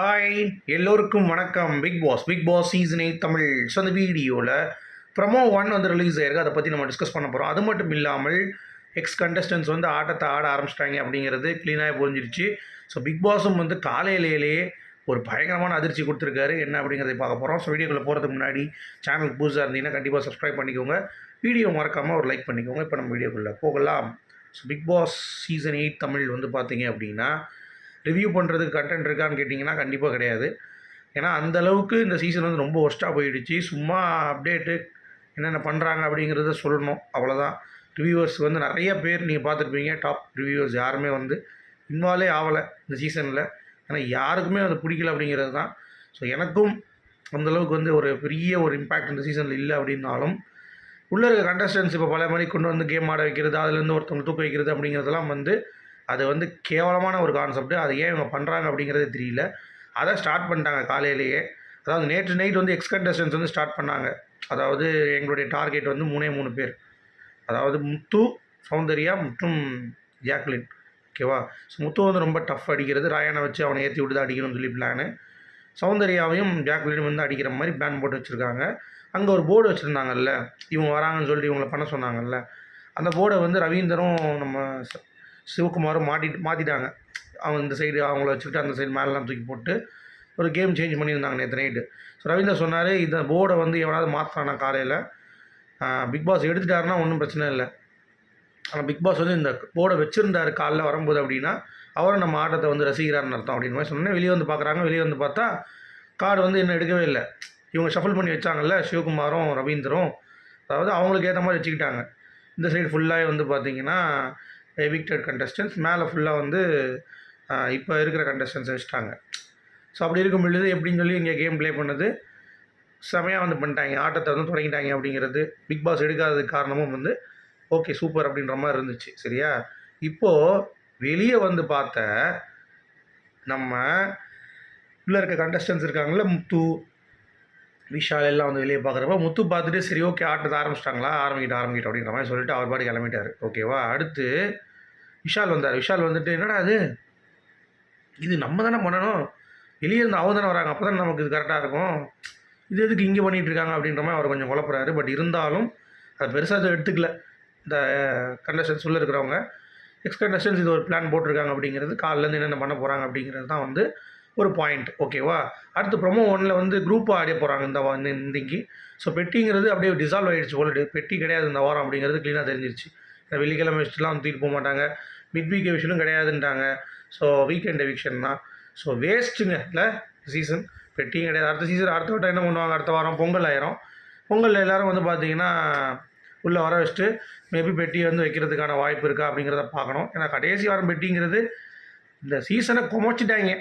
Hi எல்லோருக்கும் வணக்கம். Big boss big boss season eight Tamil. So அந்த வீடியோவில் ப்ரமோ ஒன் வந்து ரிலீஸ் ஆயிருக்கு. அதை பற்றி நம்ம டிஸ்கஸ் பண்ண போகிறோம் அது மட்டும் இல்லாமல் எக்ஸ் கண்டஸ்டன்ஸ் வந்து ஆட்டத்தை ஆட ஆரம்பிச்சிட்டாங்க அப்படிங்கிறது க்ளீனாக புரிஞ்சிருச்சு. ஸோ பிக் பாஸும் வந்து காலையிலேயே ஒரு பயங்கரமான அதிர்ச்சி கொடுத்துருக்காரு. என்ன அப்படிங்கிறத பார்க்க போகிறோம் ஸோ வீடியோக்குள்ளே போகிறதுக்கு முன்னாடி சேனலுக்கு புதுசாக இருந்தீங்கன்னா கண்டிப்பாக சப்ஸ்கிரைப் பண்ணிக்கோங்க. வீடியோ மறக்காமல் ஒரு லைக் பண்ணிக்கோங்க. இப்போ நம்ம வீடியோக்குள்ளே போகலாம். So big boss season eight Tamil வந்து பார்த்தீங்க அப்படின்னா ரிவ்யூ பண்ணுறதுக்கு கண்டென்ட் இருக்கான்னு கேட்டிங்கன்னா கண்டிப்பாக கிடையாது. ஏன்னா அந்த அளவுக்கு இந்த சீசன் வந்து ரொம்ப ஒஸ்ட்டாக போயிடுச்சு. சும்மா அப்டேட்டு என்னென்ன பண்ணுறாங்க அப்படிங்கிறத சொல்லணும். அவ்வளோதான் ரிவ்யூவர்ஸ் வந்து நிறைய பேர் நீங்கள் பார்த்துருப்பீங்க. டாப் ரிவ்யூவர்ஸ் யாருமே வந்து இன்வால்வே ஆகலை இந்த சீசனில் ஏன்னா யாருக்குமே அது பிடிக்கல அப்படிங்கிறது தான். ஸோ எனக்கும் அந்தளவுக்கு வந்து ஒரு பெரிய ஒரு இம்பேக்ட் இந்த சீசனில் இல்லை அப்படின்னாலும் உள்ளே இருக்க கண்டஸ்டன்ஸ் இப்போ பல மாதிரி கொண்டு வந்து கேம் ஆட வைக்கிறது அதுலேருந்து ஒருத்தவங்க தூக்க வைக்கிறது அப்படிங்கிறதெல்லாம் வந்து அது வந்து கேவலமான ஒரு கான்செப்ட்டு அது ஏன் இவங்க பண்ணுறாங்க அப்படிங்கிறது தெரியல. அதை ஸ்டார்ட் பண்ணிட்டாங்க காலையிலேயே. அதாவது நேற்று நைட் வந்து எக்ஸ் கண்டஸ்டன்ஸ் வந்து ஸ்டார்ட் பண்ணாங்க. அதாவது எங்களுடைய டார்கெட் வந்து மூணே மூணு பேர். அதாவது முத்து சௌந்தர்யா மற்றும் ஜாக்லின். ஓகேவா ஸோ முத்து வந்து ரொம்ப டஃப் அடிக்கிறது. ராயனை வச்சு அவனை ஏற்றி விட்டு தான் அடிக்கணும்னு சொல்லி பிளானு சௌந்தர்யாவையும் ஜாக்லினும் வந்து அடிக்கிற மாதிரி பேன் போட்டு வச்சுருக்காங்க. அங்கே ஒரு போர்டு வச்சுருந்தாங்கல்ல. இவங்க வராங்கன்னு சொல்லிட்டு இவங்களை பண்ண சொன்னாங்கல்ல. அந்த போர்டை வந்து ரவீந்தரும் நம்ம சிவகுமாரும் மாட்டிட்டு மாற்றிட்டாங்க அவங்க இந்த சைடு அவங்கள வச்சுக்கிட்டு அந்த சைடு மேலெலாம் தூக்கி போட்டு ஒரு கேம் சேஞ்ச் பண்ணியிருந்தாங்க நேற்று நைட்டு ஸோ ரவீந்தர் சொன்னார் இந்த போர்டை வந்து எவனாவது மாற்றானா காலையில்? பிக் பாஸ் எடுத்துட்டாருன்னா ஒன்றும் பிரச்சனை இல்லை. ஆனால் பிக் பாஸ் வந்து இந்த போர்டை வச்சுருந்தாரு காலைல வரும்போது அப்படின்னா அவரும் நம்ம ஆட்டத்தை வந்து ரசிக்கிறாருன்னு அர்த்தம். அப்படின்னு மாதிரி சொன்னேன் வெளியே வந்து பார்க்குறாங்க வெளியே வந்து பார்த்தா கார்டு வந்து இன்னும் எடுக்கவே இல்லை. இவங்க ஷஃபிள் பண்ணி வச்சாங்கல்ல சிவகுமாரும் ரவீந்தரும். அதாவது அவங்களுக்கு ஏற்ற மாதிரி வச்சுக்கிட்டாங்க. இந்த சைடு ஃபுல்லாகவே வந்து பார்த்தீங்கன்னா எவிக்டட் கண்டஸ்டன்ஸ் மேலே ஃபுல்லாக வந்து இப்போ இருக்கிற கண்டஸ்டன்ஸ் வச்சுட்டாங்க. ஸோ அப்படி இருக்கும் பொழுது எப்படின்னு சொல்லி இங்கே கேம் ப்ளே பண்ணது செமையாக வந்து பண்ணிட்டாங்க. ஆட்டத்தை வந்து தொடங்கிட்டாங்க அப்படிங்கிறது பிக் பாஸ் எடுக்காததுக்கு காரணமும் வந்து ஓகே சூப்பர் அப்படின்ற மாதிரி இருந்துச்சு. சரியா? இப்போது வெளியே வந்து பார்த்த நம்ம உள்ளே இருக்க கண்டஸ்டன்ஸ் இருக்காங்கள முத்து விஷால் எல்லாம் வந்து வெளியே பார்க்குறப்ப முத்து பார்த்துட்டு சரி ஓகே ஆட்டத்தை ஆரம்பிச்சிட்டாங்களா? ஆரம்பிக்கிட்டு ஆரம்பிக்கிட்டு அப்படின்ற மாதிரி சொல்லிட்டு அவர் பாடி கிளம்பிட்டார். ஓகேவா அடுத்து விஷால் வந்தார். விஷால் வந்துட்டு என்னடா அது இது நம்ம தானே பண்ணணும். வெளியே இருந்து அவங்க தானே வராங்க. அப்போ தானே நமக்கு இது கரெக்டாக இருக்கும். இது எதுக்கு இங்கே பண்ணிகிட்டு இருக்காங்க? அப்படின்ற மாதிரி அவர் கொஞ்சம் குழப்புறாரு. பட் இருந்தாலும் அது பெருசாக எடுத்துக்கல. இந்த கண்டஸ்டன்ஸ் உள்ளே இருக்கிறவங்க. எக்ஸ் கண்டஸ்டன்ஸ் இது ஒரு பிளான் போட்டிருக்காங்க அப்படிங்கிறது காலிலேருந்து என்னென்ன பண்ண போகிறாங்க அப்படிங்கிறது தான் வந்து ஒரு பாயிண்ட் ஓகேவா அடுத்து ப்ரொமோ ஒன்னில் வந்து குரூப்பாக ஆடிய போகிறாங்க இந்த வா- இந்த இன்றைக்கி. ஸோ பெட்டிங்கிறது அப்படியே டிசால்வ் ஆகிடுச்சு ஓல்டு பெட்டி கிடையாது இந்த வாரம் அப்படிங்கிறது க்ளீனாக தெரிஞ்சிருச்சு. இந்த வெள்ளிக்கிழமை வச்சுட்டுலாம் தூக்கிட்டு போக மாட்டாங்க மிட் வீக் எவிஷனும் கிடையாதுன்ட்டாங்க. ஸோ வீக்கெண்ட் எவிக்ஷன் தான் ஸோ வேஸ்ட்டுங்க இல்லை? சீசன் பெட்டியும் கிடையாது. அடுத்த சீசன் அடுத்த வட்டம் என்ன பண்ணுவாங்க? அடுத்த வாரம் பொங்கல் ஆயிரும். பொங்கலில் எல்லோரும் வந்து பார்த்தீங்கன்னா உள்ளே வர வச்சுட்டு மேபி பெட்டி வந்து வைக்கிறதுக்கான வாய்ப்பு இருக்கா அப்படிங்கிறத பார்க்கணும் ஏன்னா கடைசி வாரம் பெட்டிங்கிறது இந்த சீசனை குமைச்சிட்டாங்க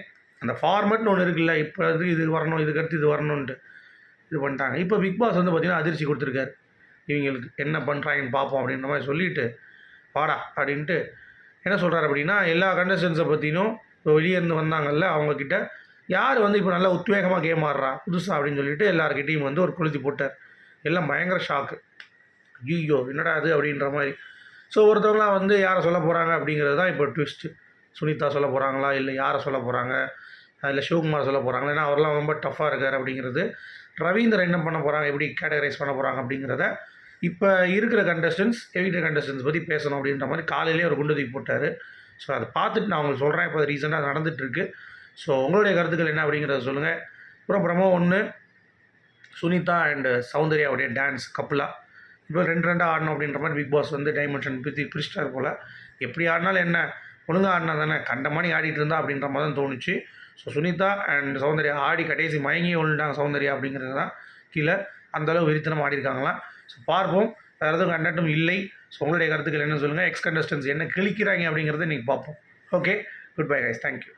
அந்த ஃபார்மட்னு ஒன்று இருக்குல்ல இப்போ இது இது வரணும் இதுக்கு அடுத்து இது வரணுன்ட்டு இது பண்ணிட்டாங்க. இப்போ பிக் பாஸ் வந்து பார்த்திங்கன்னா அதிர்ச்சி கொடுத்துருக்காரு. இவங்களுக்கு என்ன பண்ணுறாங்கன்னு பார்ப்போம் அப்படின்ற மாதிரி சொல்லிட்டு வாடா அப்படின்ட்டு என்ன சொல்கிறார் அப்படின்னா எல்லா கண்டஸ்டன்ஸை பற்றினும் இப்போ வெளியே இருந்து வந்தாங்கல்ல அவங்கக்கிட்ட யார் வந்து இப்போ நல்லா உத்வேகமாக கேம் ஆடுறா புதுசாக அப்படின்னு சொல்லிட்டு எல்லாருக்கிட்டையும் வந்து ஒரு கொளுத்தி போட்டார். எல்லாம் பயங்கர ஷாக்கு ஐயோ என்னடா அது அப்படின்ற மாதிரி. ஸோ ஒருத்தவங்களாம் வந்து யாரை சொல்ல போகிறாங்க அப்படிங்கிறது தான் இப்போ ட்விஸ்ட்டு சுனிதா சொல்ல போகிறாங்களா இல்லை யாரை சொல்ல போகிறாங்க இல்லை சிவகுமார் சொல்ல போகிறாங்களா ஏன்னா அவர்லாம் ரொம்ப டஃப்பாக இருக்கார் அப்படிங்கிறது. ரவீந்தர் என்ன பண்ண போகிறாங்க எப்படி கேட்டகரைஸ் பண்ண போகிறாங்க அப்படிங்கிறத இப்போ இருக்கிற கண்டஸ்டன்ஸ் எவிக்டர் கண்டஸ்டன்ஸ் பற்றி பேசணும் அப்படின்ற மாதிரி காலையிலேயே ஒரு குண்டு தூக்கி போட்டார். ஸோ அதை பார்த்துட்டு நான் உங்களுக்கு சொல்கிறேன் இப்போ ரீசெண்டாக நடந்துகிட்ருக்கு ஸோ உங்களுடைய கருத்துக்கள் என்ன அப்படிங்கிறத சொல்லுங்கள் அப்புறம் பிரமோ ஒன்று சுனிதா அண்டு சௌந்தர்யாவுடைய டான்ஸ் கப்புலா. இப்போ ரெண்டு ரெண்டாக ஆடணும் அப்படின்ற மாதிரி பிக் பாஸ் வந்து டைமென்ஷன் பிரித்து பிரிச்சிட்டார் போல். எப்படி ஆடினாலும் என்ன? ஒழுங்காக ஆடினா தானே? கண்டமானி ஆடிட்டு இருந்தா அப்படின்ற மாதிரி தான் தோணுச்சு. ஸோ சுனிதா அண்ட் சௌந்தர்யா ஆடி கடைசி மயங்கி விழுந்தாங்க சௌந்தர்யா அப்படிங்கிறது தான் கீழே. அந்தளவு வெறித்தனம் ஆடிருக்காங்களாம் ஸோ பார்ப்போம். வேறு எதுவும் கண்டட்டும் இல்லை. ஸோ உங்களுடைய கருத்துக்கள் என்ன சொல்லுங்கள் எக்ஸ் கண்டஸ்டன்ஸ் என்ன கிழிக்கிறாங்க அப்படிங்கிறத இன்றைக்கி பார்ப்போம். Okay good bye guys thank you